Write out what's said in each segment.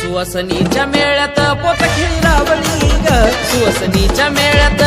सुवसनीच्या मेळ्यात पोत खिळावली ग. सुवसनीच्या मेळ्यात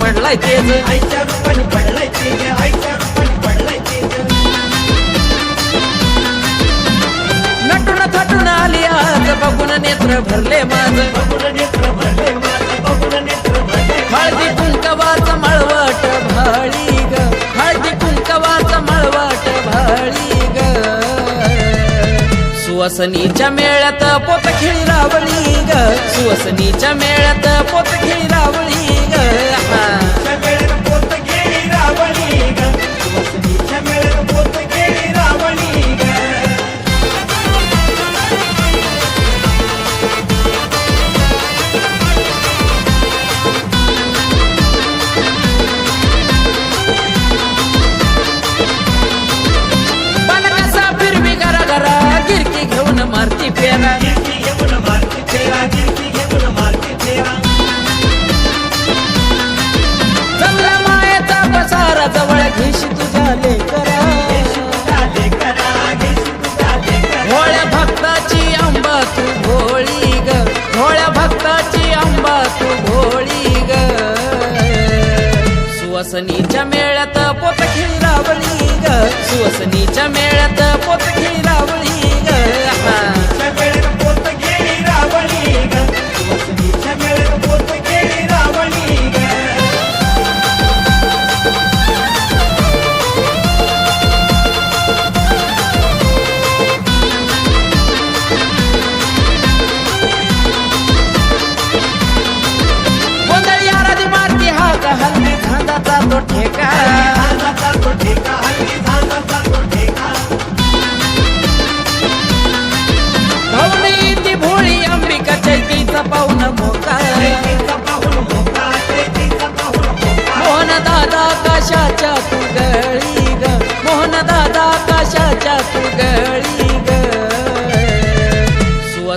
पडलाय तेज. आईच्या रूपाने पडलाय तेज आईच्या रूपाने पडलाय तेज नटून थटून आली आज बघून नेत्र भरले माझ. बघून नेत्र भरले माझं बघून नेत्र भरले हळदी कुंकवाच मळवट भाळी ग. हळदी कुंकवाच मळवट भाळी ग. सुवसनीच्या मेळ्यात पोत खेळी रावळी ग. सुवसनीच्या मेळ्यात पोत खेळी रावळी सुवसनीच्या मेळ्यात पोत रावळी ग. सुवसनीच्या मेळ्यात पोत रावळी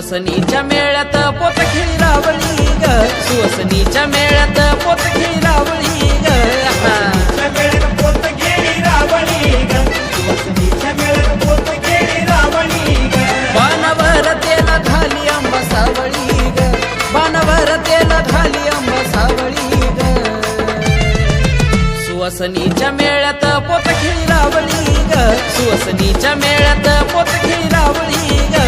सुवसनीच्या मेळ्यात पोत रावळी ग. सुवसनीच्या मेळ्यात पोत रावळी ग. हा. मेळ्यात पोत गेली रावणी ग सुवासिनीच्या मेळ्यात पोत गेली रावणी ग बाणावर तेल घाली आंबा सावळी ग. बाणावर तेल घाली आंबा सावळी ग. सुवसनीच्या मेळ्यात पोत रावळी ग. सुवसनीच्या मेळ्यात पोत रावळी ग.